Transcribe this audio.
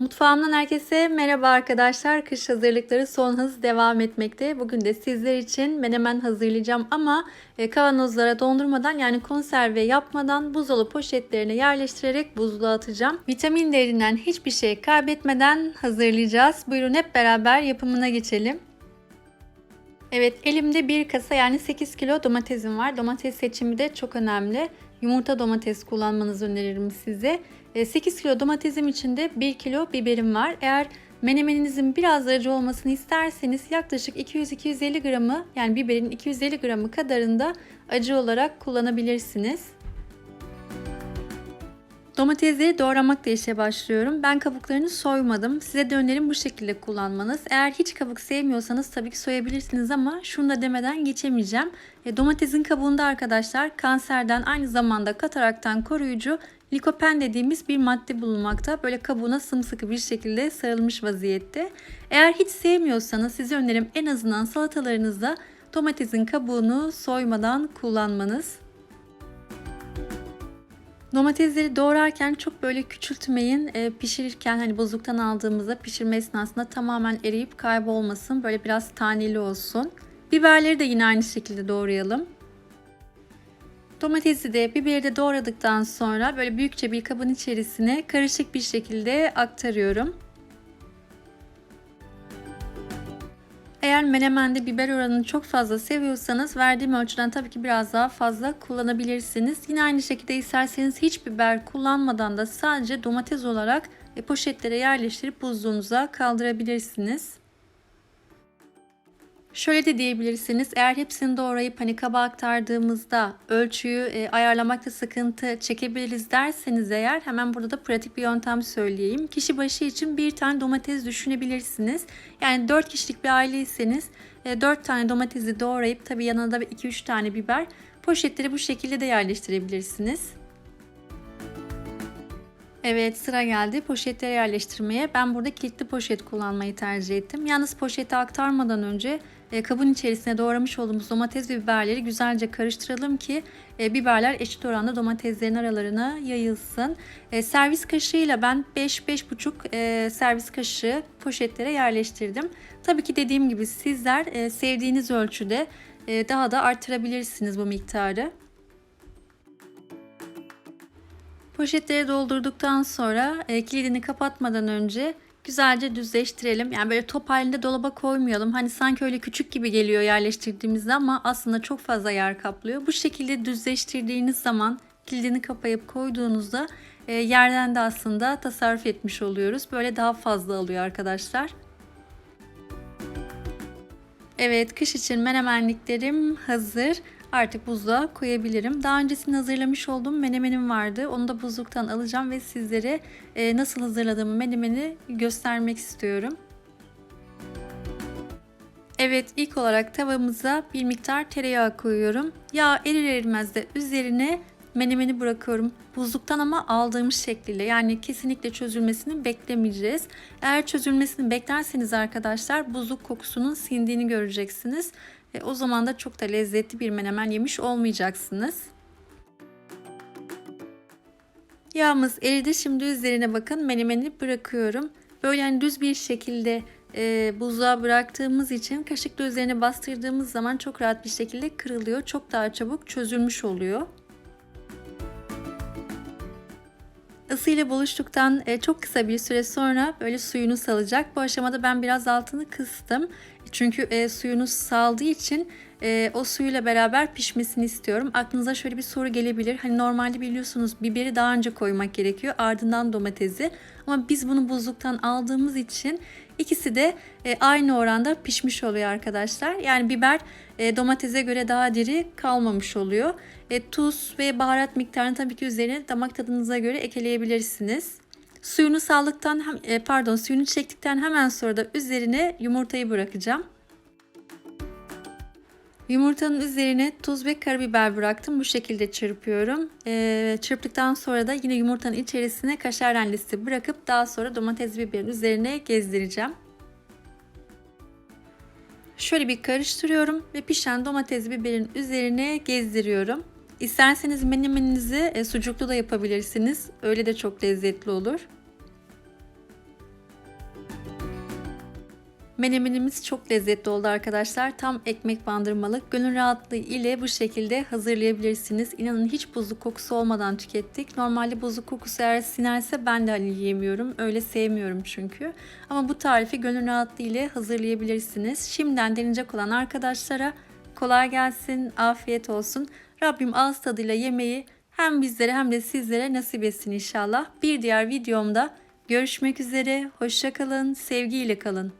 Mutfağımdan herkese merhaba arkadaşlar. Kış hazırlıkları son hız devam etmekte. Bugün de sizler için menemen hazırlayacağım ama e, kavanozlara dondurmadan yani konserve yapmadan buzdolabı poşetlerine yerleştirerek buzluğa atacağım. Vitaminlerinden hiçbir şey kaybetmeden hazırlayacağız. Buyurun hep beraber yapımına geçelim. Evet elimde bir kasa yani 8 kilo domatesim var. Domates seçimi de çok önemli. Yumurta domates kullanmanızı öneririm size. 8 e, kilo domatesim içinde 1 kilo biberim var. Eğer menemeninizin biraz acı olmasını isterseniz yaklaşık 200-250 gramı yani biberin 250 gramı kadarında acı olarak kullanabilirsiniz. Domatesleri doğramakla işe başlıyorum. Ben kabuklarını soymadım. Size de önerim bu şekilde kullanmanız. Eğer hiç kabuk sevmiyorsanız tabii ki soyabilirsiniz ama şunu da demeden geçemeyeceğim. E, domatesin kabuğunda arkadaşlar kanserden aynı zamanda kataraktan koruyucu likopen dediğimiz bir madde bulunmakta. Böyle kabuğuna sımsıkı bir şekilde sarılmış vaziyette. Eğer hiç sevmiyorsanız size önerim en azından salatalarınızda domatesin kabuğunu soymadan kullanmanız. Domatesleri doğrarken çok böyle küçültmeyin. E, pişirirken hani buzluktan aldığımızda pişirme esnasında tamamen eriyip kaybolmasın. Böyle biraz taneli olsun. Biberleri de yine aynı şekilde doğrayalım. Domatesi de biberi de doğradıktan sonra böyle büyükçe bir kabın içerisine karışık bir şekilde aktarıyorum. Eğer menemende biber oranını çok fazla seviyorsanız verdiğim ölçüden tabii ki biraz daha fazla kullanabilirsiniz. Yine aynı şekilde isterseniz hiç biber kullanmadan da sadece domates olarak e, poşetlere yerleştirip buzluğunuza kaldırabilirsiniz. Şöyle de diyebilirsiniz. Eğer hepsini doğrayıp hani kaba aktardığımızda ölçüyü e, ayarlamakta sıkıntı çekebiliriz derseniz eğer hemen burada da pratik bir yöntem söyleyeyim. Kişi başı için bir tane domates düşünebilirsiniz. Yani 4 kişilik bir aileyseniz e, 4 tane domatesi doğrayıp tabii yanına da 2-3 tane biber poşetleri bu şekilde de yerleştirebilirsiniz. Evet sıra geldi poşetlere yerleştirmeye. Ben burada kilitli poşet kullanmayı tercih ettim. Yalnız poşeti aktarmadan önce kabın içerisine doğramış olduğumuz domates ve biberleri güzelce karıştıralım ki e, biberler eşit oranda domateslerin aralarına yayılsın. E, servis kaşığıyla ben 5-5,5 e, servis kaşığı poşetlere yerleştirdim. Tabii ki dediğim gibi sizler e, sevdiğiniz ölçüde e, daha da artırabilirsiniz bu miktarı. Poşetleri doldurduktan sonra e, kilidini kapatmadan önce güzelce düzleştirelim. Yani böyle top halinde dolaba koymayalım. Hani sanki öyle küçük gibi geliyor yerleştirdiğimizde ama aslında çok fazla yer kaplıyor. Bu şekilde düzleştirdiğiniz zaman kilidini kapayıp koyduğunuzda e, yerden de aslında tasarruf etmiş oluyoruz. Böyle daha fazla alıyor arkadaşlar. Evet kış için menemenliklerim hazır. Artık buzluğa koyabilirim. Daha öncesinde hazırlamış olduğum menemenim vardı. Onu da buzluktan alacağım ve sizlere e, nasıl hazırladığımı menemeni göstermek istiyorum. Evet ilk olarak tavamıza bir miktar tereyağı koyuyorum. Yağ erir erimez de üzerine menemeni bırakıyorum. Buzluktan ama aldığımız şekliyle yani kesinlikle çözülmesini beklemeyeceğiz. Eğer çözülmesini beklerseniz arkadaşlar buzluk kokusunun sindiğini göreceksiniz. E, o zaman da çok da lezzetli bir menemen yemiş olmayacaksınız. Yağımız eridi. Şimdi üzerine bakın menemeni bırakıyorum. Böyle hani düz bir şekilde e, buzluğa bıraktığımız için kaşıkla üzerine bastırdığımız zaman çok rahat bir şekilde kırılıyor. Çok daha çabuk çözülmüş oluyor. Isıyla buluştuktan e, çok kısa bir süre sonra böyle suyunu salacak. Bu aşamada ben biraz altını kıstım. Çünkü e, suyunu saldığı için e, o suyuyla beraber pişmesini istiyorum. Aklınıza şöyle bir soru gelebilir. Hani normalde biliyorsunuz biberi daha önce koymak gerekiyor. Ardından domatesi. Ama biz bunu buzluktan aldığımız için ikisi de e, aynı oranda pişmiş oluyor arkadaşlar. Yani biber e, domatese göre daha diri kalmamış oluyor. E, tuz ve baharat miktarını tabii ki üzerine damak tadınıza göre ekleyebilirsiniz. Suyunu saldıktan e, pardon suyunu çektikten hemen sonra da üzerine yumurtayı bırakacağım. Yumurtanın üzerine tuz ve karabiber bıraktım. Bu şekilde çırpıyorum. Ee, çırptıktan sonra da yine yumurtanın içerisine kaşar rendesi bırakıp daha sonra domates biberin üzerine gezdireceğim. Şöyle bir karıştırıyorum ve pişen domates biberin üzerine gezdiriyorum. İsterseniz menemeninizi e, sucuklu da yapabilirsiniz. Öyle de çok lezzetli olur. Menemenimiz çok lezzetli oldu arkadaşlar. Tam ekmek bandırmalık. Gönül rahatlığı ile bu şekilde hazırlayabilirsiniz. İnanın hiç buzluk kokusu olmadan tükettik. Normalde buzluk kokusu eğer sinerse ben de hani yiyemiyorum. Öyle sevmiyorum çünkü. Ama bu tarifi gönül rahatlığı ile hazırlayabilirsiniz. Şimdiden deneyecek olan arkadaşlara kolay gelsin, afiyet olsun. Rabbim ağız tadıyla yemeği hem bizlere hem de sizlere nasip etsin inşallah. Bir diğer videomda görüşmek üzere. Hoşça kalın, sevgiyle kalın.